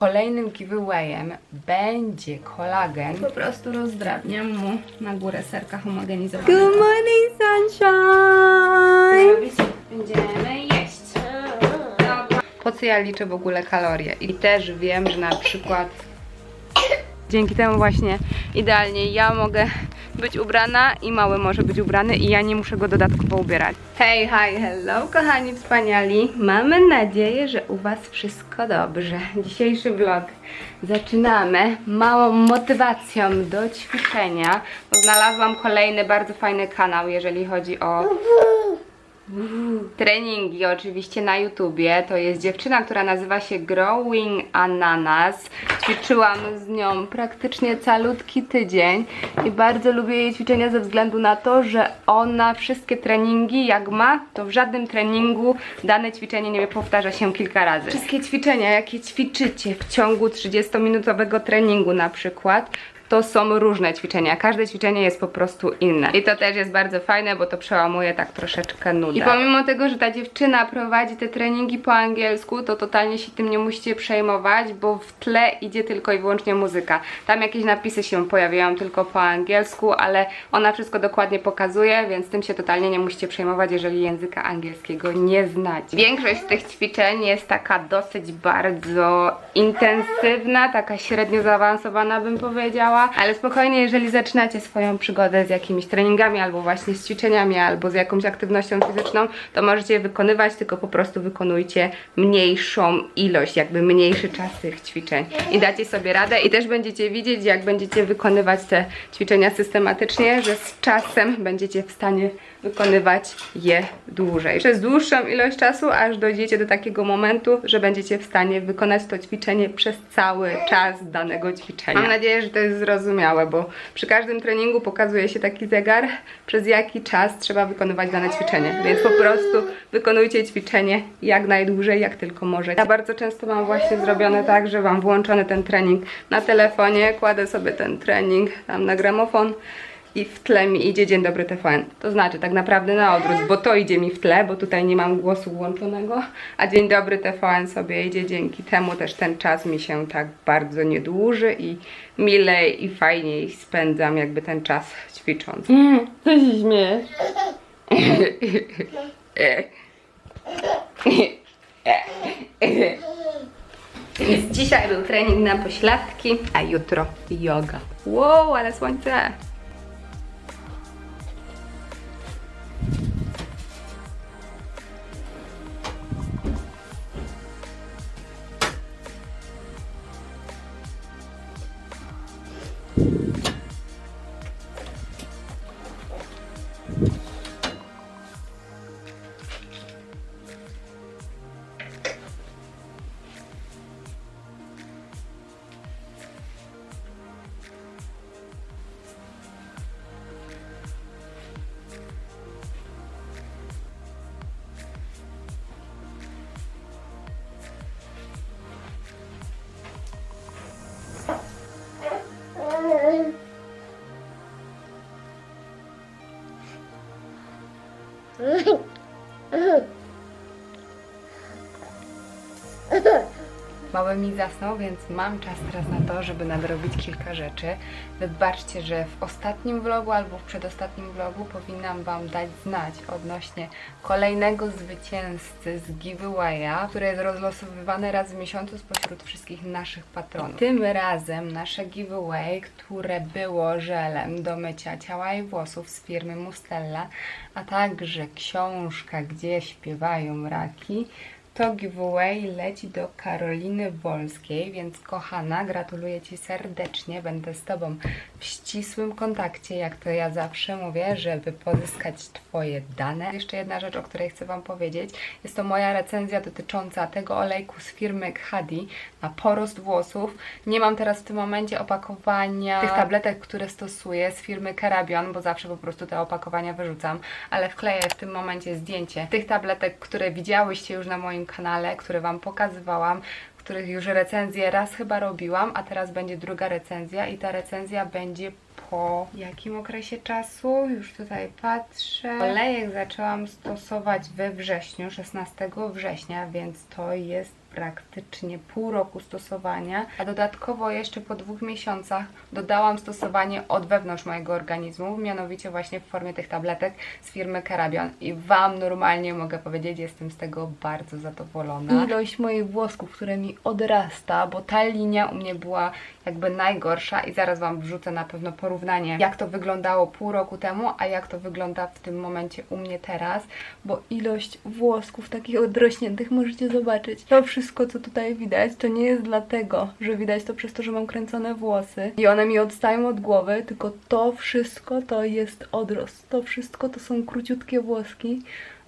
Kolejnym giveawayem będzie kolagen. Po prostu rozdrabniam mu na górę serka homogenizowanego. Good morning, sunshine! Robić będziemy jeść. Dobra. Po co ja liczę w ogóle kalorie? I też wiem, że na przykład dzięki temu właśnie idealnie ja mogę być ubrana i mały może być ubrany i ja nie muszę go dodatkowo ubierać. Hej, hi, hello kochani wspaniali. Mamy nadzieję, że u Was wszystko dobrze. Dzisiejszy vlog zaczynamy małą motywacją do ćwiczenia. Znalazłam kolejny bardzo fajny kanał, jeżeli chodzi o treningi oczywiście na YouTubie. To jest dziewczyna, która nazywa się Growing Ananas. Ćwiczyłam z nią praktycznie calutki tydzień i bardzo lubię jej ćwiczenia ze względu na to, że ona wszystkie treningi jak ma, to w żadnym treningu dane ćwiczenie nie powtarza się kilka razy. Wszystkie ćwiczenia, jakie ćwiczycie w ciągu 30-minutowego treningu na przykład, to są różne ćwiczenia. Każde ćwiczenie jest po prostu inne. I to też jest bardzo fajne, bo to przełamuje tak troszeczkę nudę. I pomimo tego, że ta dziewczyna prowadzi te treningi po angielsku, to totalnie się tym nie musicie przejmować, bo w tle idzie tylko i wyłącznie muzyka. Tam jakieś napisy się pojawiają tylko po angielsku, ale ona wszystko dokładnie pokazuje, więc tym się totalnie nie musicie przejmować, jeżeli języka angielskiego nie znacie. Większość z tych ćwiczeń jest taka dosyć bardzo intensywna, taka średnio zaawansowana bym powiedziała, ale spokojnie, jeżeli zaczynacie swoją przygodę z jakimiś treningami, albo właśnie z ćwiczeniami, albo z jakąś aktywnością fizyczną, to możecie je wykonywać, tylko po prostu wykonujcie mniejszą ilość, jakby mniejszy czas tych ćwiczeń. I dacie sobie radę i też będziecie widzieć, jak będziecie wykonywać te ćwiczenia systematycznie, że z czasem będziecie w stanie wykonywać je dłużej. Przez dłuższą ilość czasu, aż dojdziecie do takiego momentu, że będziecie w stanie wykonać to ćwiczenie przez cały czas danego ćwiczenia. Mam nadzieję, że to jest zrozumiałe, bo przy każdym treningu pokazuje się taki zegar, przez jaki czas trzeba wykonywać dane ćwiczenie. Więc po prostu wykonujcie ćwiczenie jak najdłużej, jak tylko możecie. Ja bardzo często mam właśnie zrobione tak, że mam włączony ten trening na telefonie, kładę sobie ten trening tam na gramofon i w tle mi idzie Dzień Dobry TVN. To znaczy tak naprawdę na odwrót, bo to idzie mi w tle, bo tutaj nie mam głosu włączonego, a Dzień Dobry TVN sobie idzie dzięki temu też ten czas mi się tak bardzo nie dłuży i milej i fajniej spędzam jakby ten czas ćwicząc. Co się śmiesz? Więc dzisiaj był trening na pośladki, a jutro yoga. Wow, ale słońce! Mały mi zasnął, więc mam czas teraz na to, żeby nadrobić kilka rzeczy. Wybaczcie, że w ostatnim vlogu albo w przedostatnim vlogu powinnam Wam dać znać odnośnie kolejnego zwycięzcy z giveawaya, który jest rozlosowywany raz w miesiącu spośród wszystkich naszych patronów. Tym razem nasze giveaway, które było żelem do mycia ciała i włosów z firmy Mustella, a także książka, gdzie śpiewają raki, to giveaway leci do Karoliny Wolskiej, więc kochana, gratuluję Ci serdecznie. Będę z Tobą w ścisłym kontakcie, jak to ja zawsze mówię, żeby pozyskać Twoje dane. Jeszcze jedna rzecz, o której chcę Wam powiedzieć. Jest to moja recenzja dotycząca tego olejku z firmy Khadi na porost włosów. Nie mam teraz w tym momencie opakowania tych tabletek, które stosuję z firmy Kerabion, bo zawsze po prostu te opakowania wyrzucam, ale wkleję w tym momencie zdjęcie tych tabletek, które widziałyście już na moim kanale, które Wam pokazywałam, których już recenzję raz chyba robiłam, a teraz będzie druga recenzja i ta recenzja będzie po jakim okresie czasu? Już tutaj patrzę. Olejek zaczęłam stosować we wrześniu, 16 września, więc to jest praktycznie pół roku stosowania, a dodatkowo jeszcze po dwóch miesiącach dodałam stosowanie od wewnątrz mojego organizmu, mianowicie właśnie w formie tych tabletek z firmy Kerabion i Wam normalnie mogę powiedzieć, jestem z tego bardzo zadowolona. Ilość moich włosków, które mi odrasta, bo ta linia u mnie była jakby najgorsza i zaraz Wam wrzucę na pewno porównanie, jak to wyglądało pół roku temu, a jak to wygląda w tym momencie u mnie teraz, bo ilość włosków takich odrośniętych możecie zobaczyć. To wszystko, co tutaj widać, to nie jest dlatego, że widać to przez to, że mam kręcone włosy i one mi odstają od głowy, tylko to wszystko to jest odrost. To wszystko to są króciutkie włoski.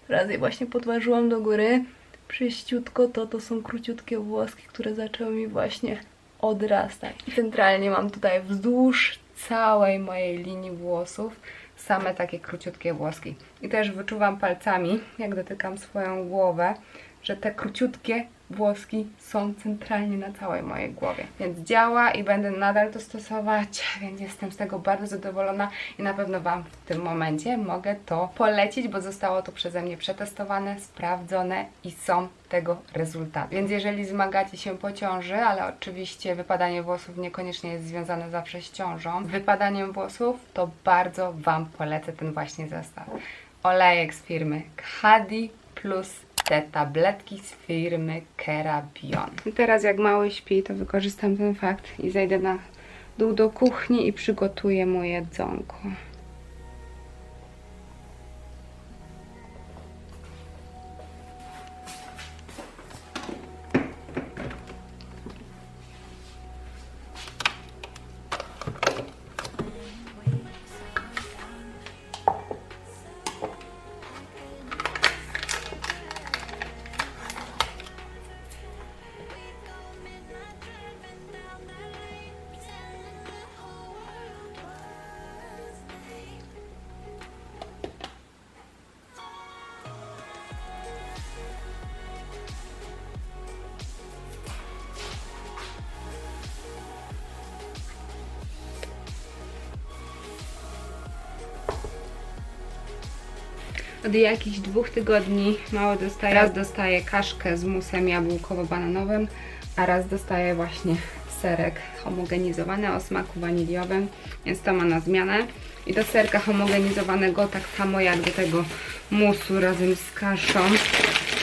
Teraz je właśnie podważyłam do góry. Przyściutko to to są króciutkie włoski, które zaczęły mi właśnie odrastać. Centralnie mam tutaj wzdłuż całej mojej linii włosów same takie króciutkie włoski. I też wyczuwam palcami, jak dotykam swoją głowę, że te króciutkie włoski są centralnie na całej mojej głowie. Więc działa i będę nadal to stosować, więc jestem z tego bardzo zadowolona i na pewno Wam w tym momencie mogę to polecić, bo zostało to przeze mnie przetestowane, sprawdzone i są tego rezultaty. Więc jeżeli zmagacie się po ciąży, ale oczywiście wypadanie włosów niekoniecznie jest związane zawsze z ciążą, wypadaniem włosów, to bardzo Wam polecę ten właśnie zestaw. Olejek z firmy Khadi plus te tabletki z firmy Kerabion. Teraz jak mały śpi, to wykorzystam ten fakt i zejdę na dół do kuchni i przygotuję mu jedzonko. Od jakichś dwóch tygodni mało dostaję. Raz dostaję kaszkę z musem jabłkowo-bananowym, a raz dostaję właśnie serek homogenizowany o smaku waniliowym, więc to ma na zmianę. I do serka homogenizowanego, tak samo jak do tego musu razem z kaszą,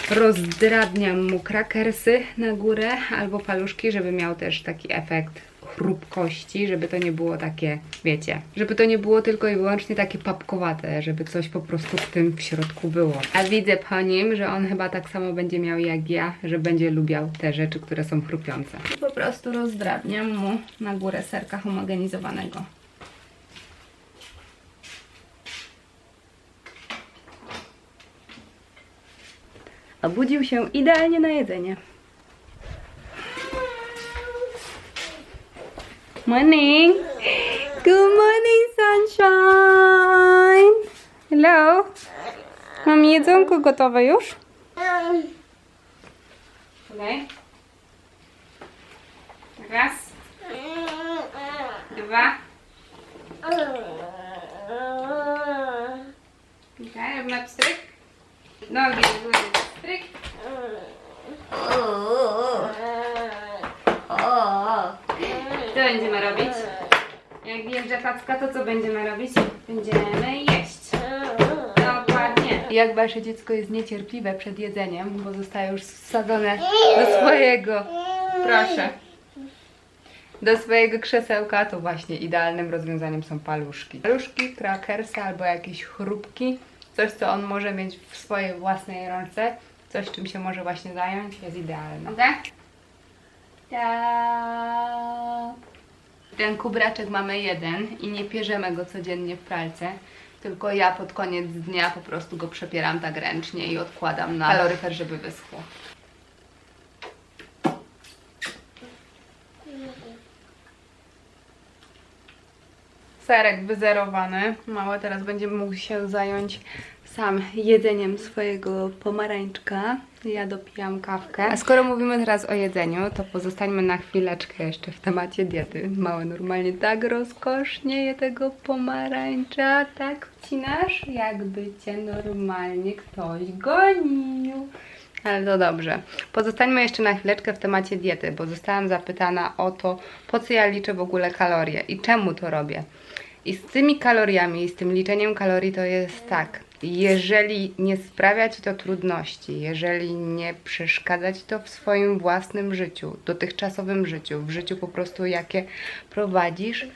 rozdrabniam mu krakersy na górę albo paluszki, żeby miał też taki efekt chrupkości, żeby to nie było takie, wiecie, żeby to nie było tylko i wyłącznie takie papkowate, żeby coś po prostu w tym w środku było. A widzę po nim, że on chyba tak samo będzie miał jak ja, że będzie lubiał te rzeczy, które są chrupiące. Po prostu rozdrabniam mu na górę serka homogenizowanego. Obudził się idealnie na jedzenie. Morning! Good morning, sunshine! Hello! Mam jedzonko gotowe już? Okej. Raz. Dwa. Okej, robimy pstryk. Nogi do góry, pstryk. Co będziemy robić? Jak wjeżdża tacka, to co będziemy robić? Będziemy jeść. Dokładnie. Jak wasze dziecko jest niecierpliwe przed jedzeniem, bo zostaje już wsadzone do swojego, proszę, do swojego krzesełka, to właśnie idealnym rozwiązaniem są paluszki. Paluszki, krakersy albo jakieś chrupki, coś co on może mieć w swojej własnej ręce, coś czym się może właśnie zająć, jest idealne. Okay? Tak. Ten kubraczek mamy jeden i nie pierzemy go codziennie w pralce, tylko ja pod koniec dnia po prostu go przepieram tak ręcznie i odkładam na kaloryfer, żeby wyschło. Serek wyzerowany. Mały teraz będzie mógł się zająć sam jedzeniem swojego pomarańczka. Ja dopijam kawkę. A skoro mówimy teraz o jedzeniu, to pozostańmy na chwileczkę jeszcze w temacie diety. Mały normalnie tak rozkosznie je tego pomarańcza, tak wcinasz, jakby cię normalnie ktoś gonił. Ale to dobrze. Pozostańmy jeszcze na chwileczkę w temacie diety, bo zostałam zapytana o to, po co ja liczę w ogóle kalorie i czemu to robię. I z tymi kaloriami i z tym liczeniem kalorii to jest tak. Jeżeli nie sprawia ci to trudności, jeżeli nie przeszkadza ci to w swoim własnym życiu, dotychczasowym życiu, w życiu po prostu jakie prowadzisz,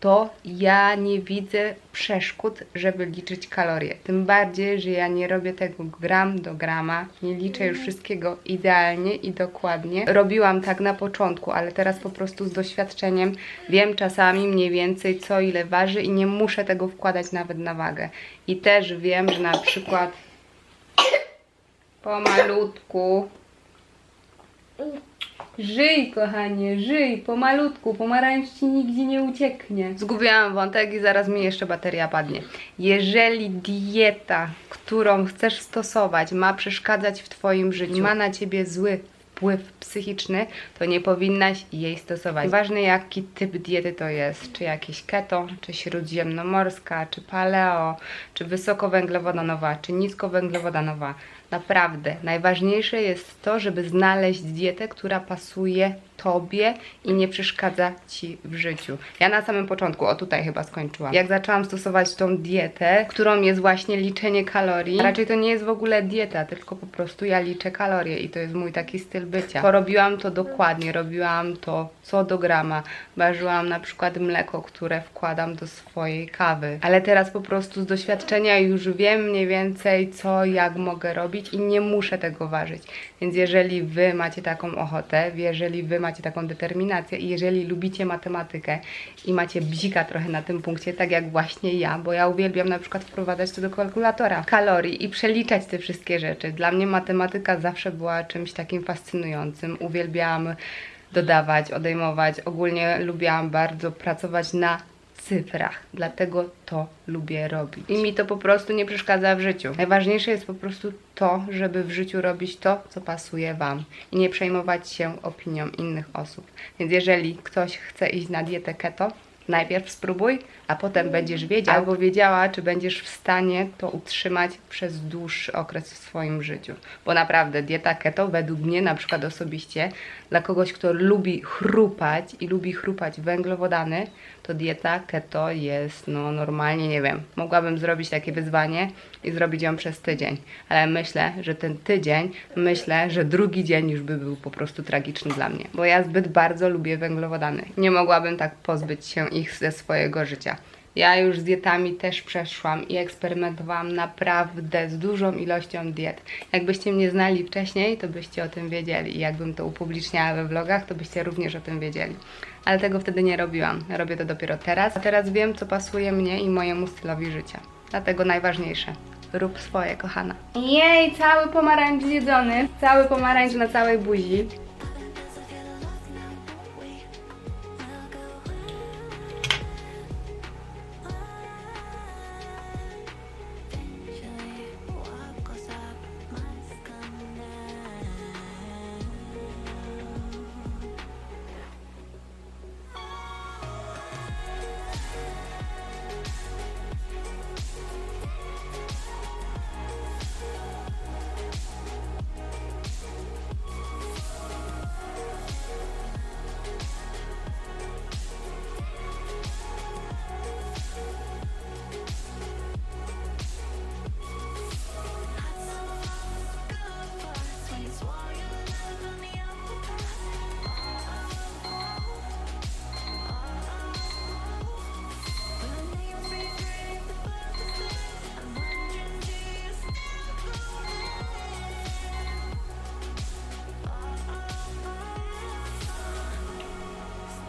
to ja nie widzę przeszkód, żeby liczyć kalorie. Tym bardziej, że ja nie robię tego gram do grama, nie liczę już wszystkiego idealnie i dokładnie. Robiłam tak na początku, ale teraz po prostu z doświadczeniem wiem czasami mniej więcej co ile waży i nie muszę tego wkładać nawet na wagę. I też wiem, że na przykład pomalutku Żyj, kochanie, żyj, pomalutku, pomarańcz ci nigdzie nie ucieknie. Zgubiłam wątek i zaraz mi jeszcze bateria padnie. Jeżeli dieta, którą chcesz stosować, ma przeszkadzać w Twoim życiu, ma na Ciebie zły wpływ psychiczny, to nie powinnaś jej stosować. Ważne jaki typ diety to jest, czy jakieś keto, czy śródziemnomorska, czy paleo, czy wysokowęglowodanowa, czy niskowęglowodanowa. Naprawdę, najważniejsze jest to, żeby znaleźć dietę, która pasuje Tobie i nie przeszkadza Ci w życiu. Ja na samym początku, o tutaj chyba skończyłam, jak zaczęłam stosować tą dietę, którą jest właśnie liczenie kalorii, raczej to nie jest w ogóle dieta, tylko po prostu ja liczę kalorie i to jest mój taki styl bycia. To robiłam to dokładnie, robiłam to co do grama. Ważyłam na przykład mleko, które wkładam do swojej kawy. Ale teraz po prostu z doświadczenia już wiem mniej więcej co, jak mogę robić i nie muszę tego ważyć. Więc jeżeli Wy macie taką ochotę, jeżeli Wy macie taką determinację i jeżeli lubicie matematykę i macie bzika trochę na tym punkcie, tak jak właśnie ja, bo ja uwielbiam na przykład wprowadzać to do kalkulatora kalorii i przeliczać te wszystkie rzeczy. Dla mnie matematyka zawsze była czymś takim fascynującym. Uwielbiałam dodawać, odejmować. Ogólnie lubiłam bardzo pracować na cyfrach, dlatego to lubię robić. I mi to po prostu nie przeszkadza w życiu. Najważniejsze jest po prostu to, żeby w życiu robić to, co pasuje Wam i nie przejmować się opinią innych osób. Więc jeżeli ktoś chce iść na dietę keto, najpierw spróbuj, a potem będziesz wiedział albo wiedziała, czy będziesz w stanie to utrzymać przez dłuższy okres w swoim życiu. Bo naprawdę dieta keto według mnie na przykład osobiście dla kogoś, kto lubi chrupać i lubi chrupać węglowodany, to dieta keto jest no normalnie, nie wiem, mogłabym zrobić takie wyzwanie i zrobić ją przez tydzień, ale myślę, że ten tydzień, myślę, że drugi dzień już by był po prostu tragiczny dla mnie, bo ja zbyt bardzo lubię węglowodany. Nie mogłabym tak pozbyć się ich ze swojego życia. Ja już z dietami też przeszłam i eksperymentowałam naprawdę z dużą ilością diet. Jakbyście mnie znali wcześniej, to byście o tym wiedzieli. I jakbym to upubliczniała we vlogach, to byście również o tym wiedzieli. Ale tego wtedy nie robiłam. Robię to dopiero teraz. A teraz wiem, co pasuje mnie i mojemu stylowi życia. Dlatego najważniejsze. Rób swoje, kochana. Jej, cały pomarańcz zjedzony. Cały pomarańcz na całej buzi.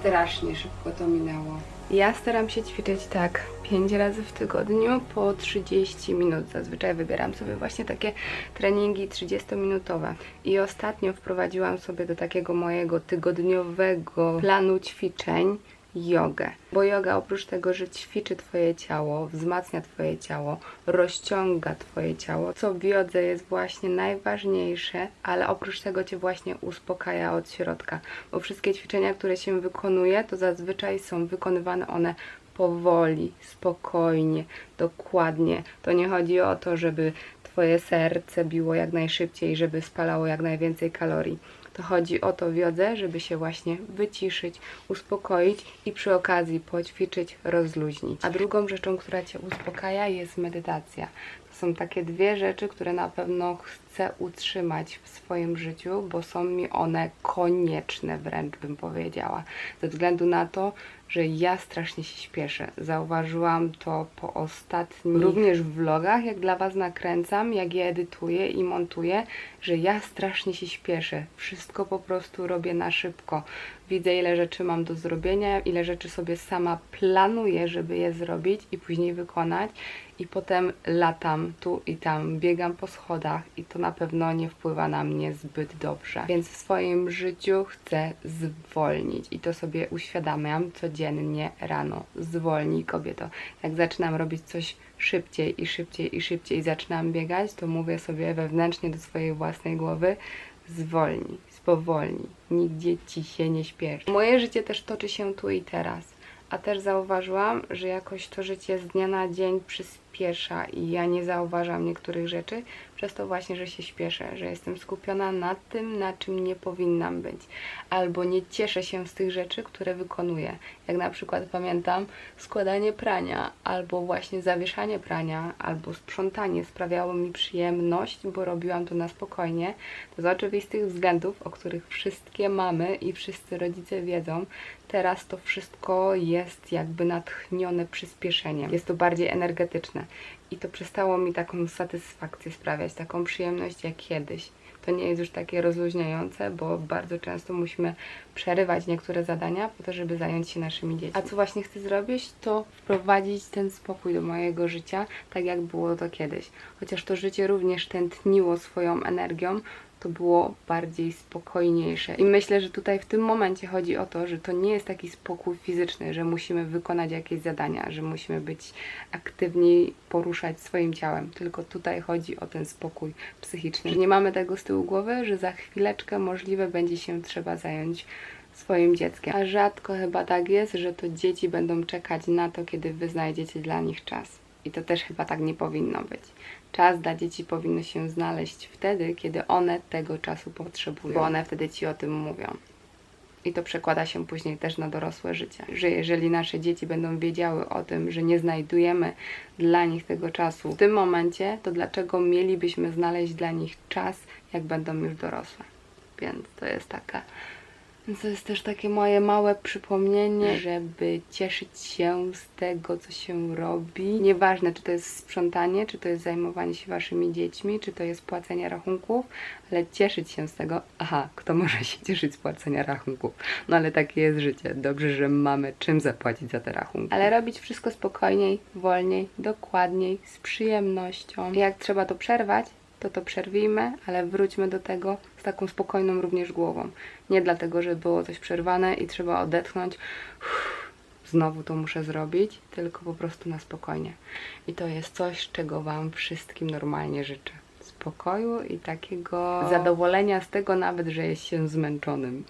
Strasznie szybko to minęło. Ja staram się ćwiczyć tak 5 razy w tygodniu po 30 minut. Zazwyczaj wybieram sobie właśnie takie treningi 30-minutowe. I ostatnio wprowadziłam sobie do takiego mojego tygodniowego planu ćwiczeń jogę. Bo yoga oprócz tego, że ćwiczy Twoje ciało, wzmacnia Twoje ciało, rozciąga Twoje ciało, co w jodze jest właśnie najważniejsze, ale oprócz tego Cię właśnie uspokaja od środka. Bo wszystkie ćwiczenia, które się wykonuje, to zazwyczaj są wykonywane one powoli, spokojnie, dokładnie. To nie chodzi o to, żeby Twoje serce biło jak najszybciej, żeby spalało jak najwięcej kalorii. To chodzi o to w żeby się właśnie wyciszyć, uspokoić i przy okazji poćwiczyć, rozluźnić. A drugą rzeczą, która Cię uspokaja jest medytacja. To są takie dwie rzeczy, które na pewno chcę utrzymać w swoim życiu, bo są mi one konieczne wręcz bym powiedziała. Ze względu na to, że ja strasznie się śpieszę. Zauważyłam to po ostatnich również w vlogach, jak dla Was nakręcam, jak je edytuję i montuję, że ja strasznie się śpieszę. Wszystko po prostu robię na szybko. Widzę, ile rzeczy mam do zrobienia, ile rzeczy sobie sama planuję, żeby je zrobić i później wykonać. I potem latam tu i tam, biegam po schodach i to na pewno nie wpływa na mnie zbyt dobrze. Więc w swoim życiu chcę zwolnić i to sobie uświadamiam codziennie rano. Zwolnij kobieto. Jak zaczynam robić coś szybciej i szybciej i szybciej i zaczynam biegać, to mówię sobie wewnętrznie do swojej własnej głowy zwolnij, spowolnij, nigdzie ci się nie śpieszy. Moje życie też toczy się tu i teraz, a też zauważyłam, że jakoś to życie z dnia na dzień przyspiesza i ja nie zauważam niektórych rzeczy, przez to właśnie, że się śpieszę, że jestem skupiona na tym, na czym nie powinnam być, albo nie cieszę się z tych rzeczy, które wykonuję. Jak na przykład pamiętam składanie prania, albo właśnie zawieszanie prania, albo sprzątanie sprawiało mi przyjemność, bo robiłam to na spokojnie. To z oczywistych względów, o których wszystkie mamy i wszyscy rodzice wiedzą, teraz to wszystko jest jakby natchnione przyspieszeniem. Jest to bardziej energetyczne i to przestało mi taką satysfakcję sprawiać, taką przyjemność jak kiedyś. To nie jest już takie rozluźniające, bo bardzo często musimy przerywać niektóre zadania po to, żeby zająć się naszymi dziećmi. A co właśnie chcę zrobić, to wprowadzić ten spokój do mojego życia, tak jak było to kiedyś. Chociaż to życie również tętniło swoją energią, to było bardziej spokojniejsze. I myślę, że tutaj w tym momencie chodzi o to, że to nie jest taki spokój fizyczny, że musimy wykonać jakieś zadania, że musimy być aktywniej poruszać swoim ciałem, tylko tutaj chodzi o ten spokój psychiczny. Że nie mamy tego z tyłu głowy, że za chwileczkę możliwe będzie się trzeba zająć swoim dzieckiem. A rzadko chyba tak jest, że to dzieci będą czekać na to, kiedy wy znajdziecie dla nich czas. I to też chyba tak nie powinno być. Czas dla dzieci powinno się znaleźć wtedy, kiedy one tego czasu potrzebują, bo one wtedy ci o tym mówią. I to przekłada się później też na dorosłe życie. Że jeżeli nasze dzieci będą wiedziały o tym, że nie znajdujemy dla nich tego czasu w tym momencie, to dlaczego mielibyśmy znaleźć dla nich czas, jak będą już dorosłe? Więc to jest taka. Więc to jest też takie moje małe przypomnienie, żeby cieszyć się z tego, co się robi. Nieważne, czy to jest sprzątanie, czy to jest zajmowanie się waszymi dziećmi, czy to jest płacenie rachunków, ale cieszyć się z tego. Aha, kto może się cieszyć z płacenia rachunków? No ale takie jest życie. Dobrze, że mamy czym zapłacić za te rachunki. Ale robić wszystko spokojniej, wolniej, dokładniej, z przyjemnością. Jak trzeba to przerwać, to to przerwijmy, ale wróćmy do tego z taką spokojną również głową. Nie dlatego, że było coś przerwane i trzeba odetchnąć, uff, znowu to muszę zrobić, tylko po prostu na spokojnie. I to jest coś, czego Wam wszystkim normalnie życzę. Spokoju i takiego zadowolenia z tego nawet, że jest się zmęczonym.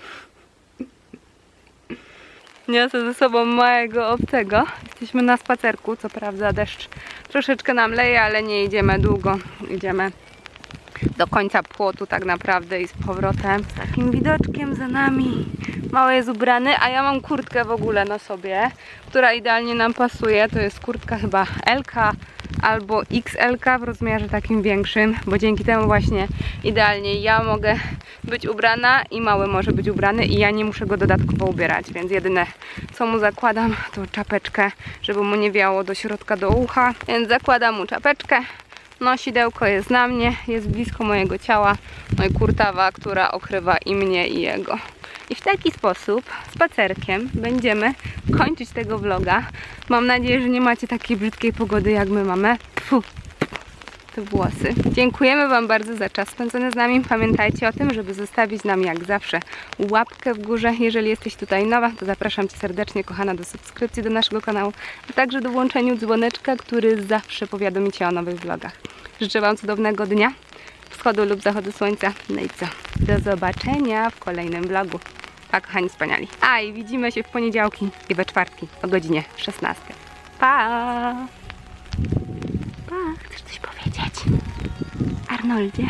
Niosę ze sobą małego obcego. Jesteśmy na spacerku, co prawda deszcz troszeczkę nam leje, ale nie idziemy długo. Idziemy do końca płotu tak naprawdę i z powrotem. Z takim widoczkiem za nami. Mały jest ubrany, a ja mam kurtkę w ogóle na sobie, która idealnie nam pasuje. To jest kurtka chyba LK albo XL w rozmiarze takim większym, bo dzięki temu właśnie idealnie ja mogę być ubrana i mały może być ubrany i ja nie muszę go dodatkowo ubierać, więc jedyne co mu zakładam to czapeczkę, żeby mu nie wiało do środka do ucha, więc zakładam mu czapeczkę, Nosidełko jest na mnie, jest blisko mojego ciała. No i kurtawa, która okrywa i mnie, i jego. I w taki sposób, spacerkiem, będziemy kończyć tego vloga. Mam nadzieję, że nie macie takiej brzydkiej pogody, jak my mamy. Tfu, te włosy. Dziękujemy Wam bardzo za czas spędzony z nami. Pamiętajcie o tym, żeby zostawić nam jak zawsze łapkę w górze. Jeżeli jesteś tutaj nowa, to zapraszam Cię serdecznie, kochana, do subskrypcji do naszego kanału, a także do włączenia dzwoneczka, który zawsze powiadomi Cię o nowych vlogach. Życzę Wam cudownego dnia, wschodu lub zachodu słońca. No i co? Do zobaczenia w kolejnym vlogu. Pa, kochani wspaniali. A i widzimy się w poniedziałki i we czwartki o godzinie 16. Pa! Pa! Chcesz coś powiedzieć? 那我见。